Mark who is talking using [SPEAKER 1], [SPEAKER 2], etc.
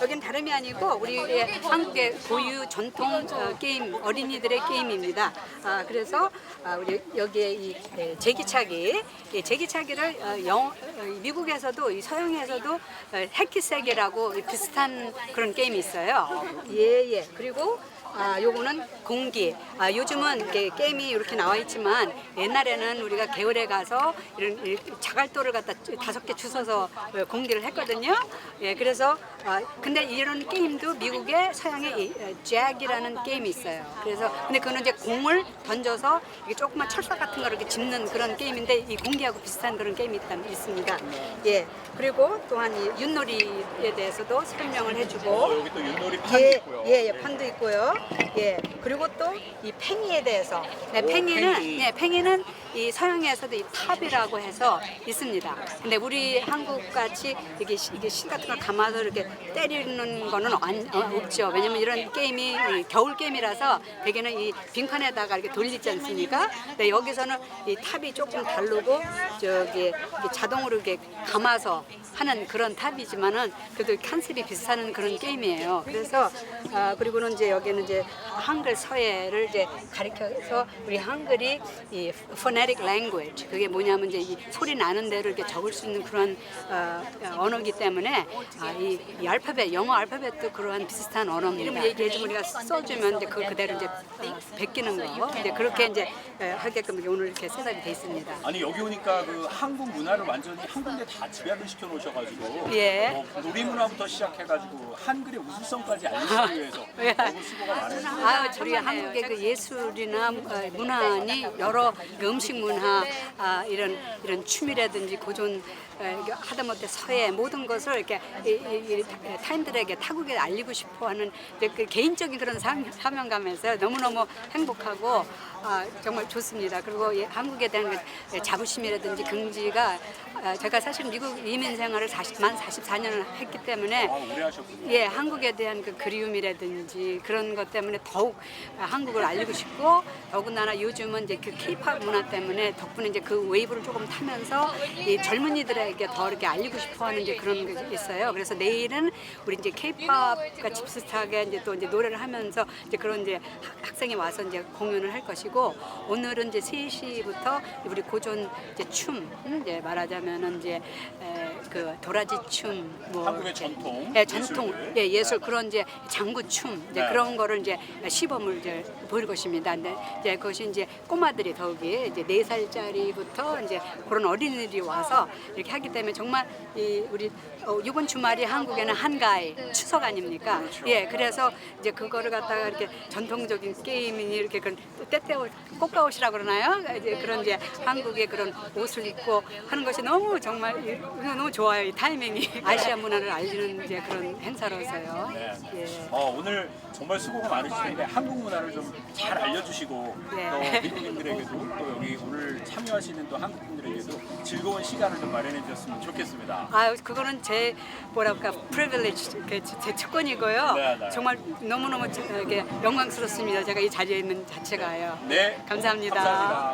[SPEAKER 1] 여기는 다름이 아니고 우리의 한국의 고유 전통 어, 게임 어린이들의 게임입니다. 아, 그래서 아, 우리 여기에 이 예, 제기차기, 이 제기차기를 어, 영, 어, 미국에서도 이 서양에서도 어, 해키세기라고 비슷한 그런 게임이 있어요. 예, 예. 그리고 아, 요거는 공기. 아, 요즘은 이렇게 게임이 이렇게 나와 있지만 옛날에는 우리가 개울에 가서 이런 이 자갈돌을 갖다 다섯 개 주워서 어, 공기를 했거든요. 예, 그래서 아, 근데 이런 게임도 미국의 서양의 이, 어, 잭이라는 게임이 있어요. 그래서 근데 그거는 이제 공을 던져서 이게 조그만 철사 같은 거를 이렇게 짚는 그런 게임인데 이 공기하고 비슷한 그런 게임이 있다, 있습니다. 예. 그리고 또한 이 윷놀이에 대해서도 설명을 해주고
[SPEAKER 2] 어, 여기 또 윷놀이 판도
[SPEAKER 1] 예,
[SPEAKER 2] 있고요.
[SPEAKER 1] 예, 예, 판도 있고요. 예, 그리고 또 이 팽이에 대해서. 네,
[SPEAKER 2] 오,
[SPEAKER 1] 팽이는,
[SPEAKER 2] 팽이.
[SPEAKER 1] 예, 팽이는 이 서양에서도 이 탑이라고 해서 있습니다. 근데 우리 한국 같이 이게 시- 이게 실 같은 걸 감아서 이렇게 때리는 거는 안, 어, 없죠. 왜냐면 이런 게임이 이 겨울 게임이라서 대개는 이 빙판에다가 이렇게 돌리지 않습니까? 근데 여기서는 이 탑이 조금 다르고 저기 이게 자동으로 이렇게 감아서 하는 그런 탑이지만은 그래도 컨셉이 비슷한 그런 게임이에요. 그래서 아, 그리고는 이제 여기는 이제 한글 서예를 이제 가리켜서 우리 한글이 이 phonetic language 그게 뭐냐면 이제 이 소리 나는 대로 이렇게 적을 수 있는 그런 어, 언어기 때문에 아, 이, 이 알파벳 영어 알파벳도 그러한 비슷한 언어입니다. 이름 얘기해주면 우리가 써주면 이제 그 그대로 이제 어, 베끼는 거 이제 그렇게 이제 에, 하게끔 오늘 이렇게 세상이 돼 있습니다.
[SPEAKER 2] 아니 여기 오니까 그 한국 문화를 완전히 한 군데 다 집약을 시켜 놓으셔가지고
[SPEAKER 1] 예.
[SPEAKER 2] 뭐 놀이 문화부터 시작해가지고 한글의 우수성까지 알리시기 위해서
[SPEAKER 1] 예.
[SPEAKER 2] 너무 수고가 많으시네요.
[SPEAKER 1] 아, 우리 한국의 그 예술이나 어, 문화니 여러 그 음식 문화 아, 이런 이런 춤이라든지 고전 어, 이게 하다못해 서예 모든 것을 이렇게 이, 이, 이 타인들에게 타국에 알리고 싶어하는 이제 그 개인적인 그런 사- 사명감에서 너무너무 행복하고 아, 정말 좋습니다. 그리고 예, 한국에 대한 그 자부심이라든지 긍지가 아, 제가 사실 미국 이민 생활을 40, 만 44년을 했기 때문에
[SPEAKER 2] 아 오래 하셨군요.
[SPEAKER 1] 예, 한국에 대한 그 그리움이라든지 그런 것 때문에 더욱 한국을 알리고 싶고 더군다나 요즘은 이제 그 케이팝 문화 때문에 덕분에 이제 그 웨이브를 조금 타면서 이 젊은이들에게 더 이렇게 알리고 싶어하는 이제 그런 게 있어요. 그래서 내일은 우리 이제 케이팝 같이 비슷하게 이제 또 이제 노래를 하면서 이제 그런 이제 학- 학생이 와서 이제 공연을 할 것이고 오늘은 이제 3시부터 우리 고전 이제 춤 음, 이제 말하자면은 이제 에, 그 도라지 춤 뭐
[SPEAKER 2] 한국의 전통
[SPEAKER 1] 예, 전통,
[SPEAKER 2] 예술들.
[SPEAKER 1] 예, 예술 그런 이제 장구 춤 이제
[SPEAKER 2] 네.
[SPEAKER 1] 그런 거를 이제 시범을 이제 보일 것입니다. 근데 이제 그것이 이제 꼬마들이 더욱이 이제 네 살짜리부터 이제 그런 어린이들이 와서 이렇게 하기 때문에 정말 이 우리 어, 이번 주말이 한국에는 한가위 추석 아닙니까? 예, 그래서 이제 그거를 갖다가 이렇게 전통적인 게임이니 이렇게 그런 때때옷 꽃가옷이라 그러나요? 이제 그런 이제 한국의 그런 옷을 입고 하는 것이 너무 정말 이- 너무 좋아요. 이 타이밍이 아시아 문화를 알리는 이제 그런 행사로서요.
[SPEAKER 2] 네.
[SPEAKER 1] 예.
[SPEAKER 2] 어, 오늘 정말 수고가 많으시는데 한국 문화를 좀 잘 알려주시고
[SPEAKER 1] 네.
[SPEAKER 2] 또 미국인들에게도 또 여기 오늘 참여하시는 또 한국인들에게도 즐거운 시간을 좀 마련해 주셨으면 좋겠습니다.
[SPEAKER 1] 아, 그거는 제 뭐랄까 프리빌리지 제, 제 특권이고요.
[SPEAKER 2] 네, 네.
[SPEAKER 1] 정말 너무 너무 이게 영광스럽습니다. 제가 이 자리에 있는 자체가요.
[SPEAKER 2] 네,
[SPEAKER 1] 감사합니다.
[SPEAKER 2] 감사합니다.